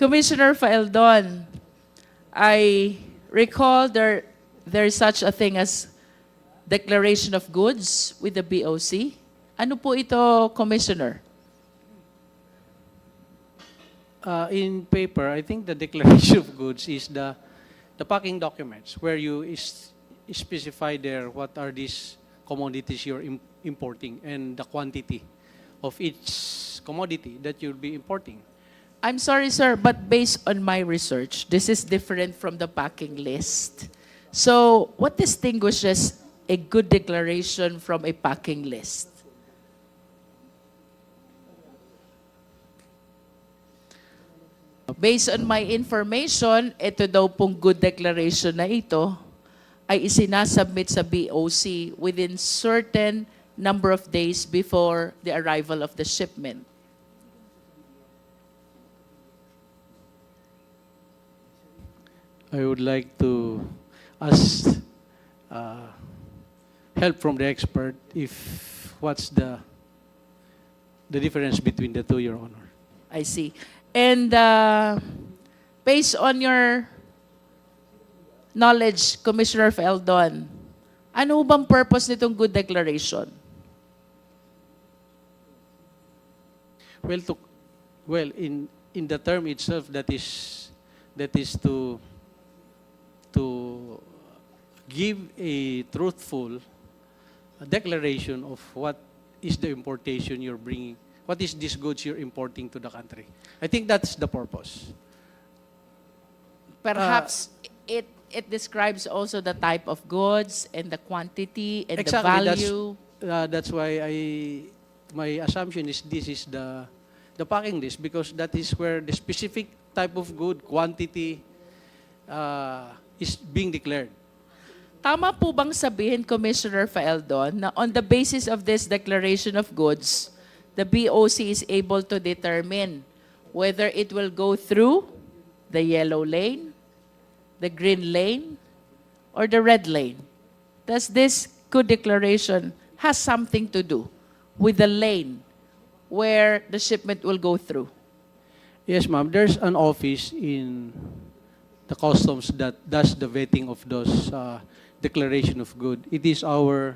Commissioner Faeldon, I recall there there's such a thing as declaration of goods with the BOC. Ano po ito, Commissioner? Uh, in paper, I think the declaration of goods is the the packing documents where you is, specify there what are these commodities you're im- importing and the quantity of each commodity that you'll be importing. I'm sorry, sir, but based on my research, this is different from the packing list. So, what distinguishes a good declaration from a packing list? Based on my information, ito daw pong good declaration na ito ay isinasubmit sa BOC within certain number of days before the arrival of the shipment. I would like to ask uh, help from the expert if what's the the difference between the two, Your Honor. I see. And uh, based on your knowledge, Commissioner Feldon, ano bang purpose nitong good declaration? Well, to, well, in in the term itself, that is that is to to give a truthful declaration of what is the importation you're bringing, what is this goods you're importing to the country. I think that's the purpose. Perhaps it it describes also the type of goods and the quantity and Exactly, the that's- value. Uh, that's why I my assumption is this is the the packing list because that is where the specific type of good quantity uh, is being declared. Tama po bang sabihin, Commissioner Faeldon, na on the basis of this declaration of goods, the BOC is able to determine whether it will go through the yellow lane, the green lane, or the red lane? Does this good declaration has something to do with the lane where the shipment will go through? Yes, ma'am. There's an office in the customs that does the vetting of those uh, declaration of good. It is our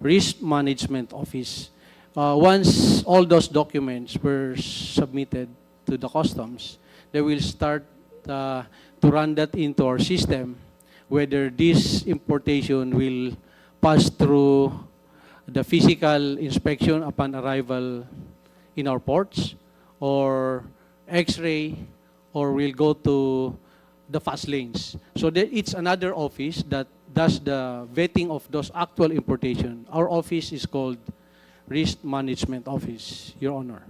risk management office. Uh, once all those documents were submitted to the customs, they will start uh, to run that into our system, whether this importation will pass through the physical inspection upon arrival in our ports, or X-ray, or will go to the fast lanes. So there, it's another office that does the vetting of those actual importation. Our office is called Risk Management Office, Your Honor.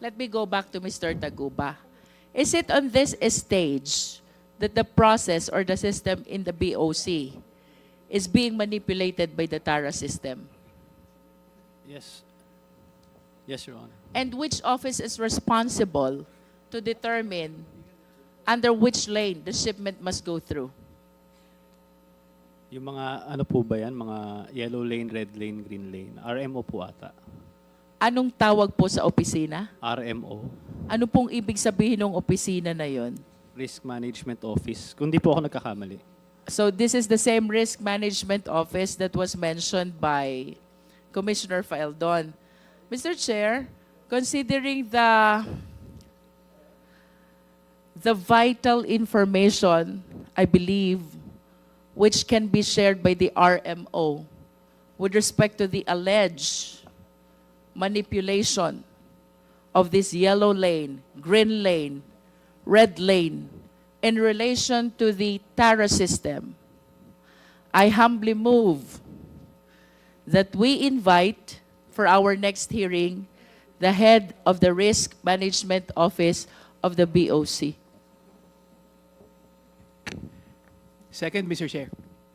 Let me go back to Mr. Taguba. Is it on this stage that the process or the system in the BOC is being manipulated by the TARA system? Yes. Yes, Your Honor. And which office is responsible to determine under which lane the shipment must go through? Yung mga ano po ba yan? Mga yellow lane, red lane, green lane. RMO po ata. Anong tawag po sa opisina? RMO. Ano pong ibig sabihin ng opisina na yon? Risk Management Office. Kung di po ako nagkakamali. So this is the same risk management office that was mentioned by Commissioner Faeldon. Mr. Chair, considering the the vital information, I believe, which can be shared by the RMO with respect to the alleged manipulation of this yellow lane, green lane, red lane in relation to the TARA system, I humbly move that we invite for our next hearing the head of the Risk Management Office of the BOC. Second, Mr. Chair.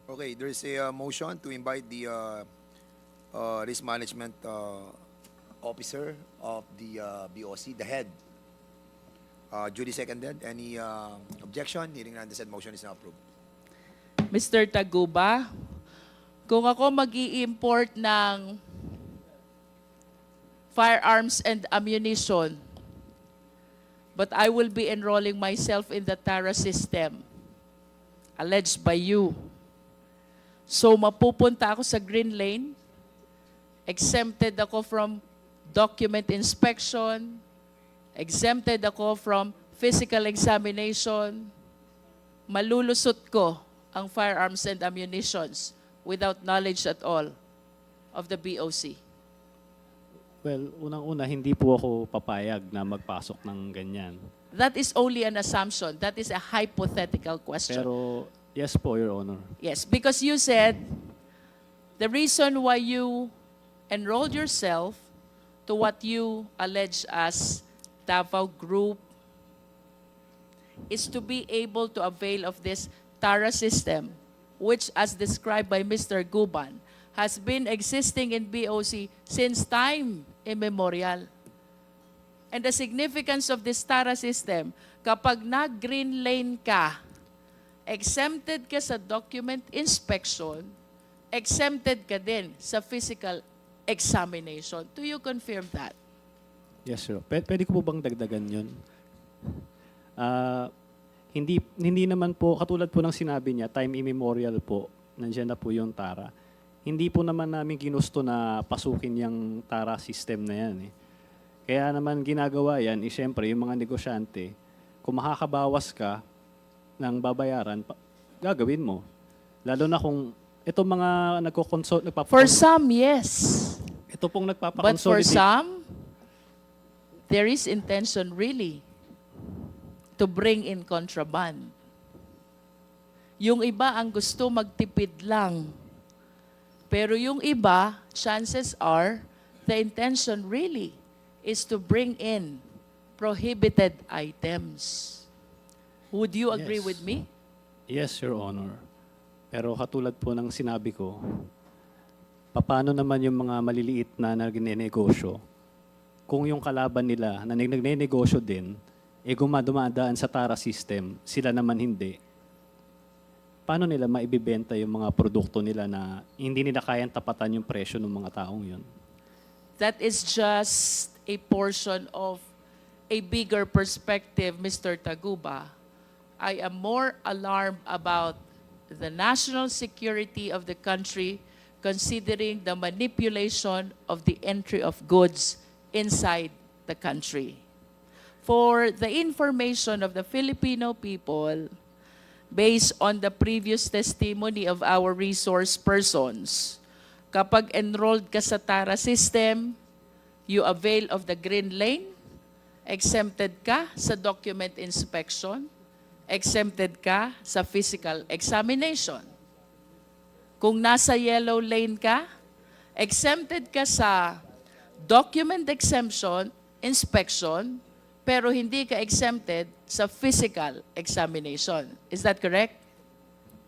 Okay, there is a uh, motion to invite the uh, uh, risk management uh, officer of the uh, BOC, the head. Uh, duly seconded. Any uh, objection? Hearing none, the said motion is now approved. Mr. Taguba, kung ako mag import ng firearms and ammunition, but I will be enrolling myself in the TARA system, alleged by you. So mapupunta ako sa green lane, exempted ako from document inspection, exempted ako from physical examination, malulusot ko ang firearms and ammunitions without knowledge at all of the BOC. Well, unang-una, hindi po ako papayag na magpasok ng ganyan. That is only an assumption. That is a hypothetical question. Pero, yes po, Your Honor. Yes, because you said the reason why you enrolled yourself to what you allege as Davao Group is to be able to avail of this TARA system, which, as described by Mr. Guban, has been existing in BOC since time immemorial. And the significance of this TARA system, kapag nag-green lane ka, exempted ka sa document inspection, exempted ka din sa physical examination. Do you confirm that? Yes, sir. P- pwede ko po bang dagdagan yun? Ah, hindi, hindi naman po, katulad po ng sinabi niya, time immemorial po, nandiyan na po yung TARA. Hindi po naman namin ginusto na pasukin yung TARA system na yan. Eh. Kaya naman ginagawa yan, eh, siyempre, yung mga negosyante, kung makakabawas ka ng babayaran, pa- gagawin mo. Lalo na kung itong mga nagko-consult, nagpapa- For some, yes. ito pong But for some, there is intention really to bring in contraband. Yung iba ang gusto magtipid lang. Pero yung iba, chances are, the intention really is to bring in prohibited items. Would you agree Yes. with me? Yes, Your Honor. Pero katulad po ng sinabi ko, paano naman yung mga maliliit na nagnenegosyo kung yung kalaban nila na nag- nagnenegosyo din, eh gumadumadaan sa TARA system, sila naman hindi. Paano nila maibibenta yung mga produkto nila na hindi nila kayang tapatan yung presyo ng mga taong yun? That is just a portion of a bigger perspective, Mr. Taguba. I am more alarmed about the national security of the country considering the manipulation of the entry of goods inside the country. For the information of the Filipino people, based on the previous testimony of our resource persons, kapag enrolled ka sa TARA system, you avail of the green lane, exempted ka sa document inspection, exempted ka sa physical examination. Kung nasa yellow lane ka, exempted ka sa document exemption, inspection, pero hindi ka exempted sa physical examination. Is that correct?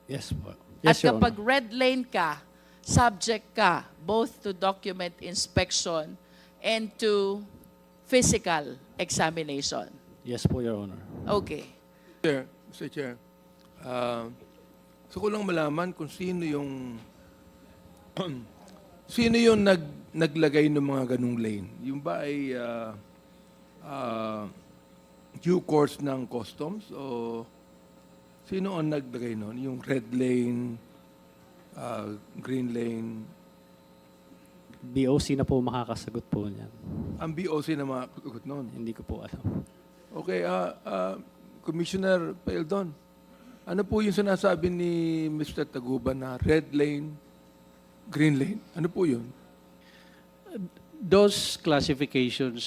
Yes po. At Yes, Your kapag red lane ka, subject ka both to document inspection and to physical examination. Yes po, Your Honor. Okay. Chair, Mr. Chair, uh, gusto ko lang malaman kung sino yung sino yung nag, naglagay ng mga ganung lane. Yung ba ay uh, uh, due course ng customs o sino ang naglagay nun? Yung red lane, uh, green lane, BOC na po makakasagot po niyan. ang BOC na mga kugot nun. Hindi ko po alam. Okay, ah ah, Commissioner Paildon, ano po yung sinasabi ni Mr. Taguban na red lane, green lane? Ano po yun? Those classifications,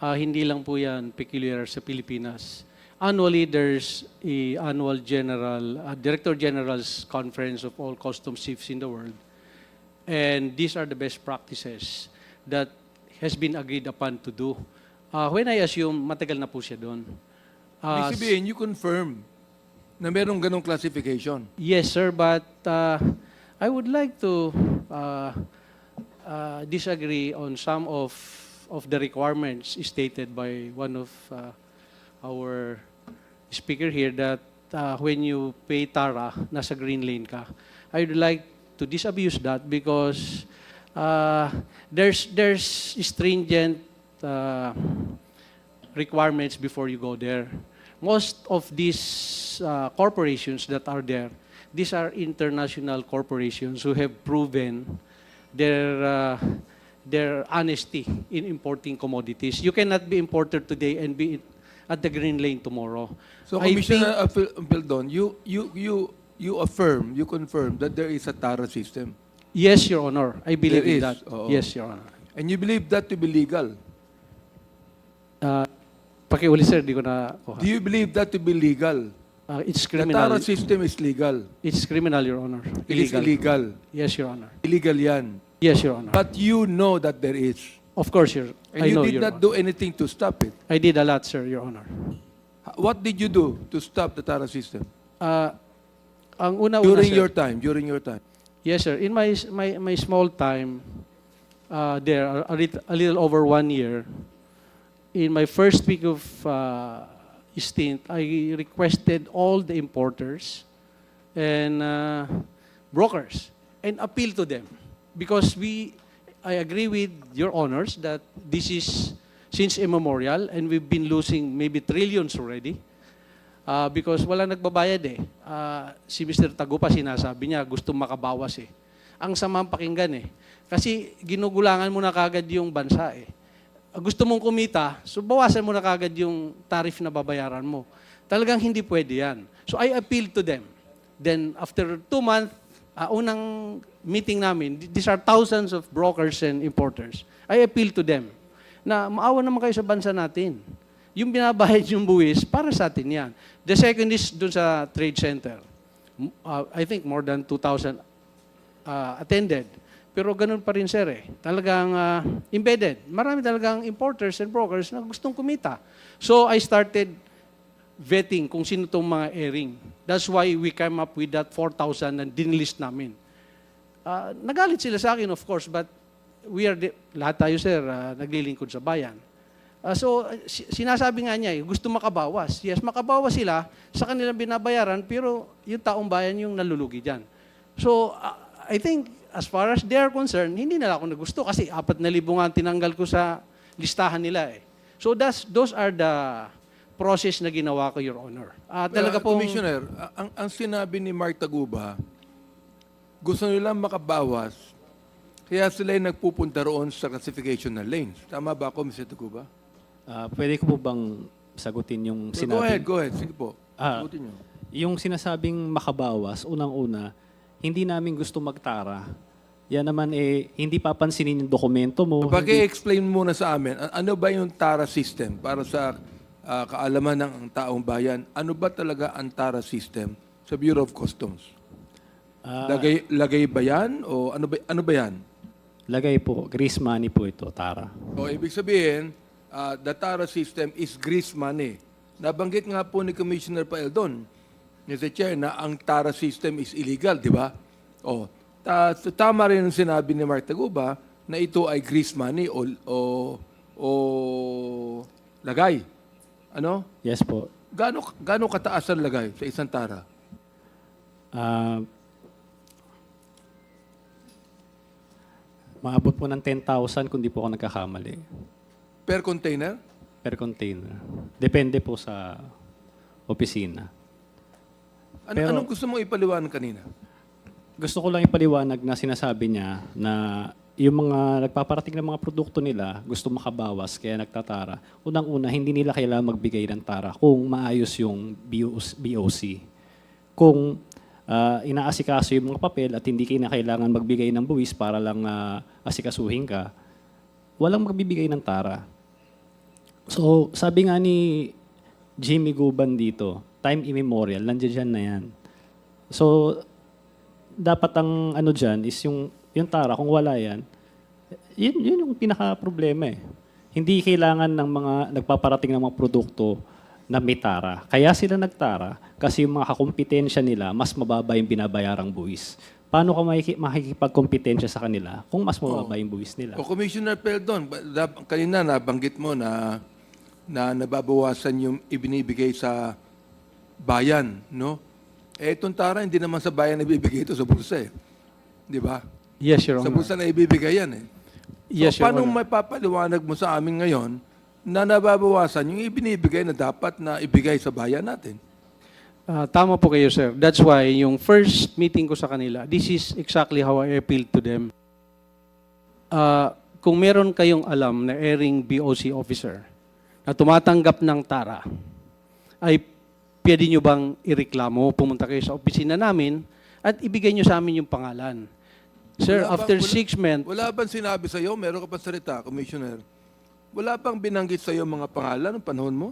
ah, hindi lang po yan peculiar sa Pilipinas. Annually, there's a annual general, uh, Director General's Conference of all customs chiefs in the world. And these are the best practices that has been agreed upon to do. Ah, when I assume, matagal na po siya doon. Ah, Ibig sabihin, you confirm na merong ganong classification. Yes, sir, but uh, I would like to uh, uh, disagree on some of of the requirements stated by one of uh, our speaker here that uh, when you pay TARA, nasa green lane ka. I would like to disabuse that because uh, there's there's stringent uh, requirements before you go there. Most of these uh, corporations that are there, these are international corporations who have proven their uh, their honesty in importing commodities. You cannot be importer today and be at the green lane tomorrow. So, I Commissioner Apil- Apildon, you, you, you, you affirm, you confirm that there is a TARA system. Yes, Your Honor. I believe There in is, that. oo. Yes, Your Honor. And you believe that to be legal. Uh, pakiuli, sir, di ko na... Do you believe that to be legal? Uh, it's The criminal. TARA system is legal. It's criminal, Your Honor. It is illegal. Yes, Your Honor. Illegal yan. Yes, Your Honor. But you know that there is. Of course, Your And I you know, did Your not Honor. do anything to stop it. I did a lot, sir, Your Honor. What did you do to stop the TARA system? Uh, ang una-una, During sir, your time, during your time. Yes, sir. In my my my small time uh, there, a, lit- a little over one year, in my first week of uh, stint, I requested all the importers and uh, brokers and appeal to them because we, I agree with your honors that this is since immemorial and we've been losing maybe trillions already. Ah, because wala nagbabayad eh. Ah, si Mr. Tagupa sinasabi niya gusto makabawas eh. Ang samang pakinggan eh. Kasi ginugulangan mo na kagad yung bansa eh. Ah, Gusto mong kumita, so bawasan mo na kagad yung tariff na babayaran mo. Talagang hindi pwede yan. So I appealed to them. Then after two months, ah, unang meeting namin, th- these are thousands of brokers and importers. I appealed to them na maawa naman kayo sa bansa natin. Yung binabayad yung buwis, para sa atin yan. The second is dun sa trade center. Uh, I think more than 2,000 uh, attended. Pero ganun pa rin, sir, eh. Talagang uh, embedded. Marami talagang importers and brokers na gustong kumita. So, I started vetting kung sino tong mga airing. That's why we came up with that 4,000 na dinlist namin. Ah, nagalit sila sa akin, of course, but we are, the, lahat tayo, sir, ah, naglilingkod sa bayan. Ah, so, si- sinasabi nga niya, eh, gusto makabawas. Yes, makabawas sila sa kanilang binabayaran, pero yung taong bayan yung nalulugi dyan. So, ah, I think, as far as they are concerned, hindi nila ako nagusto kasi apat na libo nga ang tinanggal ko sa listahan nila eh. So, that's, those are the process na ginawa ko, Your Honor. Ah, talaga Uh, pong... Commissioner, ang, ang sinabi ni Mark Taguba, gusto nilang makabawas, kaya sila ay nagpupunta roon sa classification ng lanes. Tama ba ako, Mr. Taguba? Ah, pwede ko po bang sagutin yung Go sinabi? ahead, go ahead. Sige po. Ah, Sagutin niyo. Yung sinasabing makabawas, unang-una, hindi namin gusto magtara. Yan naman eh, hindi papansinin yung dokumento mo. hindi- Paki-explain muna sa amin, ano ba yung TARA system para sa ah, kaalaman ng taong bayan? Ano ba talaga ang TARA system sa Bureau of Customs? Ah, Lagay, lagay ba yan? O ano ba, ano ba yan? lagay po, grease money po ito, Tara. O ibig sabihin, ah, the TARA system is grease money. Nabanggit nga po ni Commissioner Paeldon, Mr. Chair, na ang TARA system is illegal, di ba? O, ta- tama rin ang sinabi ni Mark Taguba na ito ay grease money o, o, o lagay. Ano? Yes po. Gano, gano kataas ang lagay sa isang TARA? Ah, maabot po ng 10,000 kung di po ako nagkakamali Per container? per container. Depende po sa opisina. Ano, Pero- anong gusto mong ipaliwanag kanina? Gusto ko lang ipaliwanag na sinasabi niya na yung mga nagpaparating ng mga produkto nila gusto makabawas kaya nagtatara. Unang-una, hindi nila kailangan magbigay ng tara kung maayos yung BOC. Kung ah, inaasikaso yung mga papel at hindi kayo na kailangan magbigay ng buwis para lang ah, asikasuhin ka, walang magbibigay ng tara. So, sabi nga ni Jimmy Guban dito, time immemorial, nandiyan na yan. So, dapat ang ano dyan is yung, yung tara, kung wala yan, yun, yun yung pinaka-problema eh. Hindi kailangan ng mga nagpaparating ng mga produkto na may tara. Kaya sila nagtara kasi yung mga kakompetensya nila, mas mababa yung binabayarang buwis. Paano ka makiki- makikipagkompetensya sa kanila kung mas mababa yung buwis nila? O Commissioner Peldon, ba- kanina nabanggit mo na na nababawasan yung ibinibigay sa bayan, no? Eh, itong tara, hindi naman sa bayan ibibigay ito sa bulsa eh. Di ba? Yes, Your Sa Honor. bulsa na ibibigay yan eh. So, Yes, Your paano Honor. mapapaliwanag mo sa amin ngayon na nababawasan yung ibinibigay na dapat na ibigay sa bayan natin. Ah, tama po kayo, sir. That's why yung first meeting ko sa kanila, this is exactly how I appealed to them. Ah, kung meron kayong alam na airing BOC officer na tumatanggap ng tara, ay pwede nyo bang ireklamo, pumunta kayo sa opisina namin at ibigay nyo sa amin yung pangalan. Sir, Wala bang- after wala- six months, Wala bang sinabi sa'yo, meron ka pa salita, Commissioner, wala bang binanggit sa'yo mga pangalan ng panahon mo?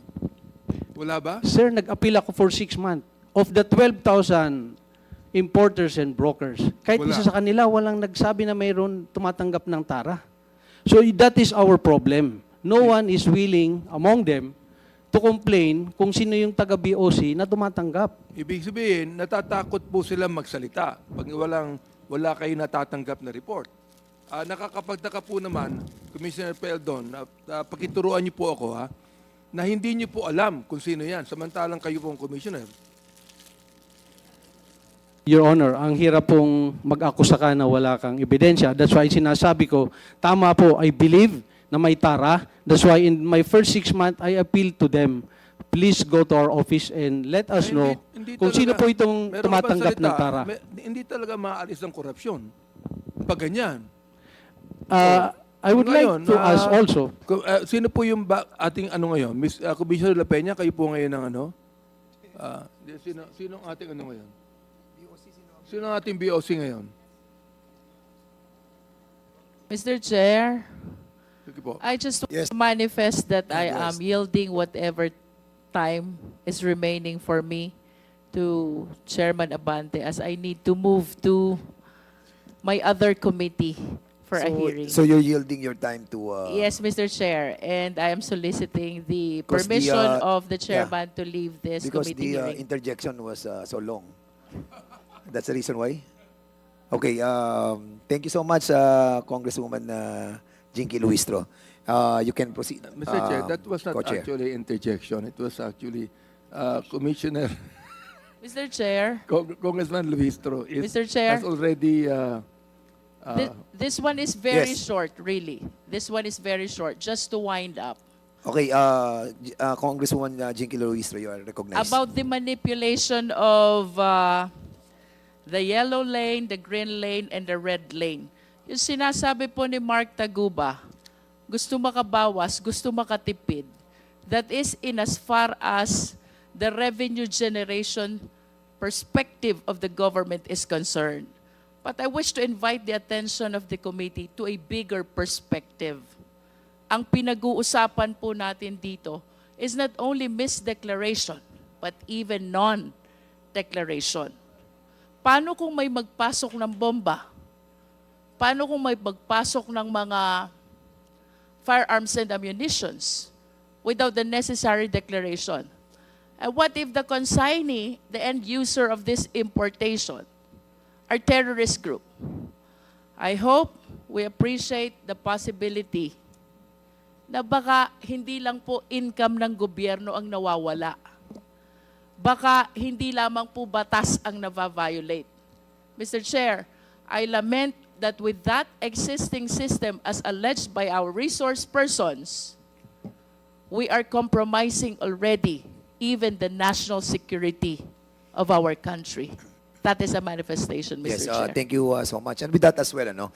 Wala ba? Sir, nag-appeal ako for six months. Of the 12,000 importers and brokers, kahit Wala. isa sa kanila, walang nagsabi na mayroon tumatanggap ng tara. So that is our problem. No one is willing among them to complain kung sino yung taga-BOC na tumatanggap. Ibig sabihin, natatakot po sila magsalita pag walang, wala kayo natatanggap na report. Ah, nakakapagtaka po naman, Commissioner Peldon, na, na pakituruan niyo po ako ha, na hindi niyo po alam kung sino yan, samantalang kayo pong Commissioner. Your Honor, ang hirap pong mag-akusa ka na wala kang ebidensya. That's why sinasabi ko, tama po, I believe na may tara. That's why in my first six months, I appeal to them. Please go to our office and let us Ay, know hindi- hindi kung sino talaga- po itong meron tumatanggap salita? ng tara. Me- hindi talaga maaalis ang korupsyon. Pag ganyan. Uh, I would Ngayon, like to ah, ask also, ah, sino po yung ba- ating ano ngayon? Miss uh, Commissioner La Peña, kayo po ngayon ng ano? Di- sino, sino ang ating ano ngayon? Sino ang ating BOC ngayon? Mr. Chair. I just want Yes. to manifest that I Yes. am yielding whatever time is remaining for me to Chairman Abante as I need to move to my other committee for a So- hearing. So you're yielding your time to, uh, Yes, Mr. Chair, and I am soliciting the Because the, permission uh, of the chairman to leave this because committee the uh, hearing. interjection was uh, so long. That's the reason why? Okay, um, thank you so much, uh, Congresswoman uh, Jinky Luistro. Uh, you can proceed. Mr. Chair, um, that was not Co-Chair. actually interjection. It was actually uh, Commissioner Mr. Chair, Cong- Congressman Luistro is, Mr. Chair. has already uh, uh, thi- this one is very Yes. short, really. This one is very short, just to wind up. Okay, uh, J- uh, Congresswoman uh, Jinky Luistro, you are recognized. About the manipulation of uh, the yellow lane, the green lane, and the red lane. Yung sinasabi po ni Mark Taguba, gusto makabawas, gusto makatipid. That is in as far as the revenue generation perspective of the government is concerned. But I wish to invite the attention of the committee to a bigger perspective. Ang pinag-uusapan po natin dito is not only misdeclaration, but even non-declaration. Paano kung may magpasok ng bomba? Paano kung may magpasok ng mga firearms and ammunitions without the necessary declaration? And what if the consignee, the end user of this importation, are terrorist group? I hope we appreciate the possibility na baka hindi lang po income ng gobyerno ang nawawala. Baka hindi lamang po batas ang nava-violate. Mr. Chair, I lament that with that existing system as alleged by our resource persons, we are compromising already even the national security of our country. That is a manifestation, Mr. Yes, Chair. uh, thank you uh, so much. And with that as well, ano,